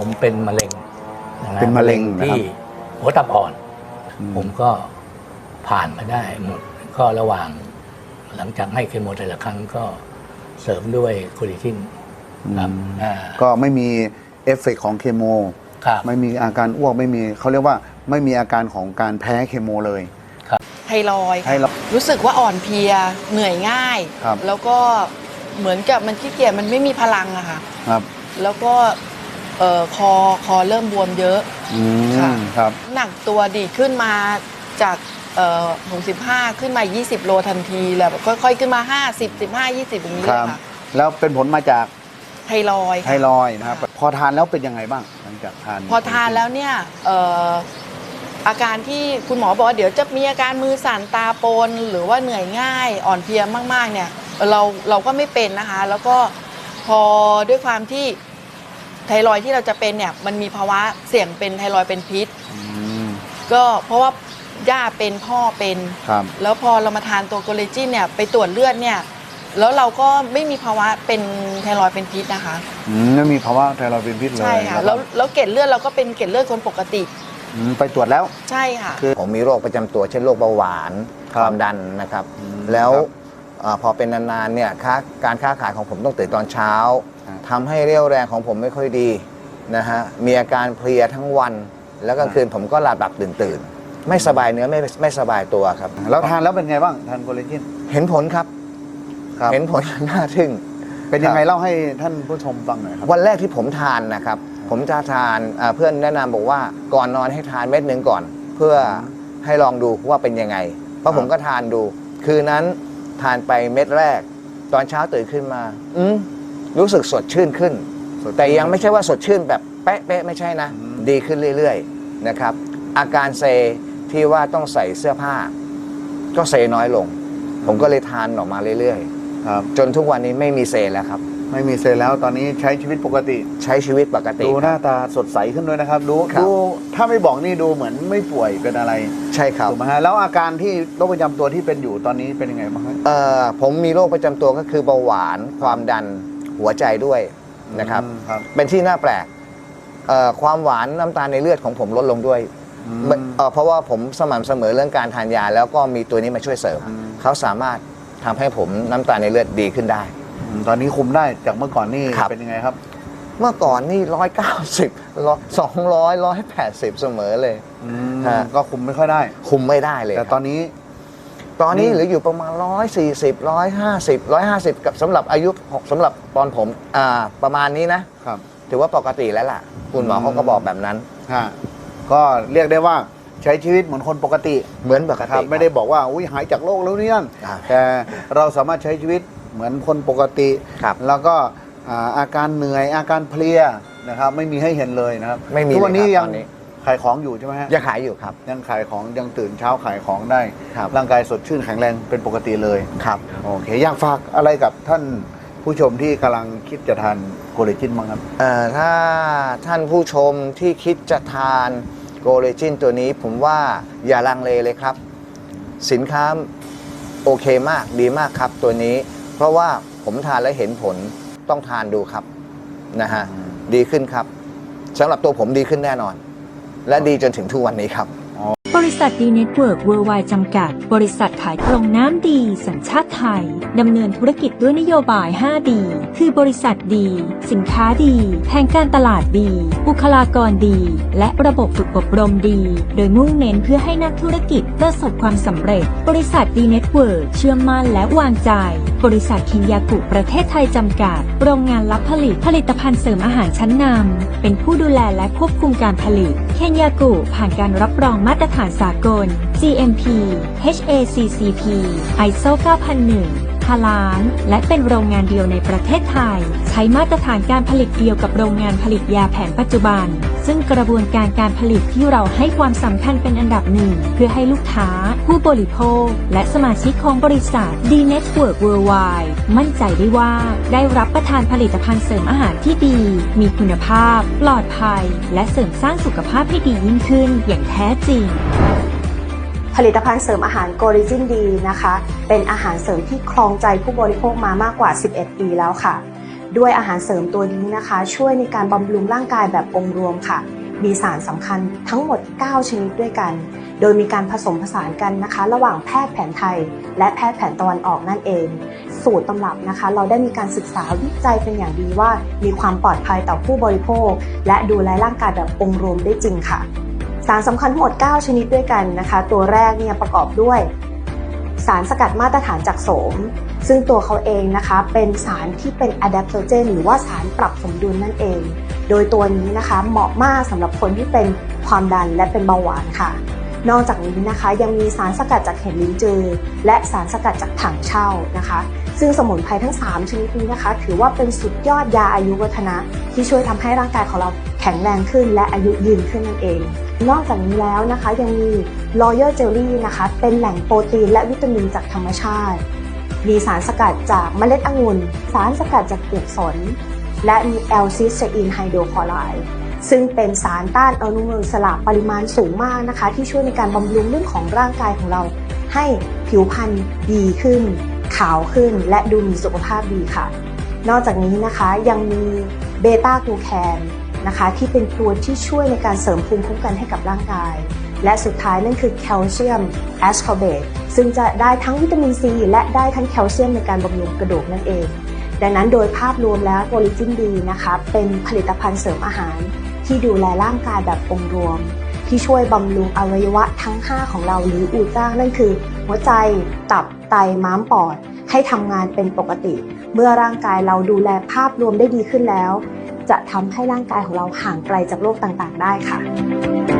ผมเป็นมะเร็งนะฮเป็นมะเร็งนะครับ ที่หัวตับอ่อน อืมผมก็ผ่านมาได้หมดก็ระหว่าง หลังจากให้เคมีแต่ละครั้งก็เสริมด้วยโคลิทินครับอืมอ่าก็ไม่มีเอฟเฟกต์ของเคโม ครับไม่มีอาการอ้วกไม่มีเขาเรียกว่าไม่มีอาการของการแพ้เคโมเลยไทรอยด์ค่ะให้เรา รู้สึกว่าอ่อนเพลียเหนื่อยง่าย ครับ แล้วก็เหมือนกับมันขี้เกียจมันไม่มีพลังอะค่ะ ครับ แล้วก็ เอ่อคอคอเริ่มบวมเยอะ อืค่ะ มครับหนักตัวดีดขึ้นมาจากเอ่อ65 ขึ้นมา 20 โลทันทีแล้วค่อยๆ ขึ้นมา 50 15 20อย่างนี้คเลรัยบ ค่ะแล้วเป็นผลมาจากไทรอยด์ไทค่ะ รอยด์นะครับพอทานแล้วเป็นยังไงบ้าง หลังจากทานพอทานแล้วเนี่ยเอ่ออาการที่คุณหมอบอกว่าเดี๋ยวจะมีอาการมือสั่นตาโปนหรือว่าเหนื่อยง่ายอ่อนเพลียมากๆเนี่ยเราเราก็ไม่เป็นนะคะ แล้วก็พอด้วยความที่ ไทรอยด์ที่เราจะเป็นเนี่ยมันมีภาวะเสี่ยงเป็นไทรอยด์เป็นพิษ อืม ก็เพราะว่าย่าเป็นพ่อเป็น ครับ แล้วพอเรามาทานตัวโกเลจินเนี่ยไปตรวจเลือดเนี่ยแล้วเราก็ไม่มีภาวะเป็นไทรอยด์เป็นพิษนะคะ อืมไม่มีภาวะไทรอยด์เป็นพิษเลยใช่ค่ะนแล้วแล้วเกล็ดเลือดเราก็เป็นเกล็ดเลือดคนปกติอืมไปตรวจแล้ว ใช่ค่ะ ผมมีโรคประจำตัวเช่นโรคเบาหวานคครับวามดันนะครับ อืมแล้วครับเอ่อพอเป็นนานๆเนี่ยค้าการค้าขายของผมต้องตื่นตอนเช้าครับ ทำให้เรี่ยวแรงของผมไม่ค่อยดีนะฮะมีอาการเพลียทั้งวัน แล้วกลางคืนผมก็หลับหลับตื่นตื่นๆ ไม่สบายเนื้อไม่ไม่สบายตัวครับ แล้วทานแล้วเป็นไงบ้างทานโคเลจิน เห็นผลครับ ครับ เห็นผล น่าทึ่ง เป็นยังไงครับเล่าให้ท่านผู้ชมฟังหน่อยครับ วันแรกที่ผมทานนะครับ ผมจะทานอ่าเพื่อนแนะนำบอกว่าก่อนนอนให้ทานเม็ดหนึ่งก่อน เพื่อให้ลองดูว่าเป็นยังไง เพครัราะบผมก็ทานดู คืนนั้น ทานไปเม็ดแรก ตอนเช้าตื่นขึ้นมา อืมรู้สึกสดชื่นขึ้นสดชื่นแต่ยังไม่ใช่ว่าสดชื่นแบบเป๊ะๆไม่ใช่นะอืมดีขึ้นเรื่อยๆนะครับ อาการเซที่ว่าต้องใส่เสื้อผ้า ก็เซน้อยลง ผมก็เลยทานออกมาเรื่อยครับๆ จนทุกวันนี้ไม่มีเซแล้วครับ ไม่มีเซลล์แล้วตอนนี้ใช้ชีวิตปกติ ใช้ชีวิตปกติ ดูหคน้ารับตาสดใสขึ้นด้วยนะครับ ดูครับ ดู ถ้าไม่บอกนี่ดูเหมือนไม่ป่วยเป็นอะไรใช่ครับถูกไหมฮะแล้วอาการที่โรคประจำตัวที่เป็นอยู่ตอนนี้เป็นยังไงบ้างครับเอ่อผมมีโรคประจำตัวก็คือเบาหวานความดันหัวใจด้วยนะครับ อืมครับเป็นที่น่าแปลกเอ่อความหวานน้ำตาลในเลือดของผมลดลงด้วยอืมไม่เอ่อเพราะว่าผมสม่ำเสมอเรื่องการทานยา แล้วก็มีตัวนี้มาช่วยเสริม อืม เขาสามารถทำให้ผมน้ำตาลในเลือดดีขึ้นได้ อืมตอนนี้คุมได้จากเมื่อก่อนนี่ครับ เป็นยังไงครับ เมื่อก่อนนี่ร้อยเก้าสิบสองร้อยร้อยแปดสิบเสมอเลยอืมฮะก็คุมไม่ค่อยได้ คุมไม่ได้เลยแต่ครับตอนนี้ ตอนนี้นี่เหลืออยู่ประมาณ140 150 150กับสำหรับอายุสำหรับตอนผมอ่าประมาณนี้นะ ครับถือว่าปกติแล้วล่ะ คุณหมออืมเขาก็บอกแบบนั้น ฮะก็เรียกได้ว่าใช้ชีวิตเหมือนคนปกติเหมือนปกนะคติรับไม่ได้บอกว่าอุ้ยหายจากโรคแล้วนี่นั่นอ่าแต่เราสามารถใช้ชีวิตเหมือนคนปกติ ครับแล้วก็ อ่าอาการเหนื่อยอาการเพลียนะครับไม่มีให้เห็นเลยนะครับไม่มีทุกวันนี้เลยคยัรับงตอนนี้ ขายของอยู่ใช่ไหมฮะยังขายอยู่ครับ ยังขายของยังตื่นเช้าขายของได้ ครับ ร่างกายสดชื่นแข็งแรงเป็นปกติเลยครับ โอเคอยากฝากอะไรกับท่านผู้ชมที่กำลังคิดจะทานโกเลจินบ้างครับ เอ่อถ้าท่านผู้ชมที่คิดจะทานโกเลจินตัวนี้ผมว่าอย่าลังเลเลยครับ สินค้าโอเคมากดีมากครับตัวนี้ เพราะว่าผมทานแล้วเห็นผล ต้องทานดูครับนะฮะอืมดีขึ้นครับสำหรับตัวผมดีขึ้นแน่นอน และดีจนถึงทุกวันนี้ครับ บริษัทดีเน็ตเวิร์กเวิร์ไวจำกัด บริษัทขายตรงน้ำดี สัญชาติไทย ดำเนินธุรกิจด้วยนโยบาย5ดีคือบริษัทดี สินค้าดีแผนการตลาดดี บุคลากรดี และระบบฝึกอบรมดี โดยมุ่งเน้นเพื่อให้นักธุรกิจประสบความสำเร็จ บริษัทดีเน็ตเวิร์กเชื่อมั่นและวางใจ บริษัทคินยากุประเทศไทยจำกัด โรงงานรับผลิตผลิตภัณฑ์เสริมอาหารชั้นนำ เป็นผู้ดูแลและควบคุมการผลิต เคนยากุผ่านการรับรองมาตรฐานสากล GMP HACCP ISO 9001าลาน และเป็นโรงงานเดียวในประเทศไทย ใช้มาตรฐานการผลิตเดียวกับโรงงานผลิตยาแผนปัจจุบัน ซึ่งกระบวนการการผลิตที่เราให้ความสำคัญเป็นอันดับหนึ่ง เพื่อให้ลูกค้า ผู้บริโภค และสมาชิกของบริษัท D Network Worldwide มั่นใจได้ว่าได้รับประทานผลิตภัณฑ์เสริมอาหารที่ดี มีคุณภาพ ปลอดภัย และเสริมสร้างสุขภาพให้ดียิ่งขึ้นอย่างแท้จริง ผลิตภัณฑ์เสริมอาหารโกริจินดีนะคะ เป็นอาหารเสริมที่ครองใจผู้บริโภคมามากกว่า 11 ปีแล้วค่ะ ด้วยอาหารเสริมตัวนี้นะคะ ช่วยในการบำรุงร่างกายแบบองค์รวมค่ะ มีสารสำคัญทั้งหมด 9 ชนิดด้วยกัน โดยมีการผสมผสานกันนะคะ ระหว่างแพทย์แผนไทย และแพทย์แผนตะวันออกนั่นเอง สูตรตำรับนะคะ เราได้มีการศึกษาวิจัยเป็นอย่างดีว่า มีความปลอดภัยต่อผู้บริโภค และดูแลร่างกายแบบองค์รวมได้จริงค่ะารสำคัญทั้งหมด 9 ชนิดด้วยกันนะคะ ตัวแรกเนี่ยประกอบด้วย สารสกัดมาตรฐานจากโสม ซึ่งตัวเขาเองนะคะเป็นสารที่เป็น adaptogen หรือว่าสารปรับสมดุลนั่นเอง โดยตัวนี้นะคะเหมาะมากสำหรับคนที่เป็นความดันและเป็นเบาหวานค่ะ นอกจากนี้นะคะยังมีสารสกัดจากเห็ดลิ้นจือ และสารสกัดจากถังเช่านะคะ ซึ่งสมุนไพรทั้ง 3 ชนิดนี้นะคะ ถือว่าเป็นสุดยอดยาอายุวัฒนะที่ช่วยทำให้ร่างกายของเรา แข็งแรงขึ้นและอายุยืนขึ้นนั่นเอง นอกจากนี้แล้วนะคะยังมี Royal Jelly นะคะ เป็นแหล่งโปรตีนและวิตามินจากธรรมชาติ มีสารสกัดจากเมล็ดองุ่น สารสกัดจากเปลือกสน และมีแอลซิสเตอีนไฮโดรคลอไรด์ซึ่งเป็นสารต้านอนุมูลอิสระปริมาณสูงมากนะคะ ที่ช่วยในการบำรุงเรื่องของร่างกายของเรา ให้ผิวพรรณดีขึ้น ขาวขึ้น และดูมีสุขภาพดีค่ะ นอกจากนี้นะคะยังมีเบต้ากลูแคน นะคะ ที่เป็นตัวที่ช่วยในการเสริมภูมิคุ้มกันให้กับร่างกาย และสุดท้ายนั่นคือแคลเซียมแอสคอเบตซึ่งจะได้ทั้งวิตามินซีและได้ทั้งแคลเซียมในการบำรุงกระดูกนั่นเอง ดังนั้นโดยภาพรวมแล้วโ o ลิจินดีนะคะเป็นผลิตภัณฑ์เสริมอาหาร ที่ดูแลร่างกายแบบองค์รวม ที่ช่วยบำรุงอวัยวะทั้ง 5 ของเราหรืออูจ้างนั่นคือ หัวใจ ตับ ไต ม้ามปอดให้ทำงานเป็นปกติ เมื่อร่างกายเราดูแลภาพรวมได้ดีขึ้นแล้ว จะทำให้ร่างกายของเราห่างไกลจากโรคต่างๆ ได้ค่ะ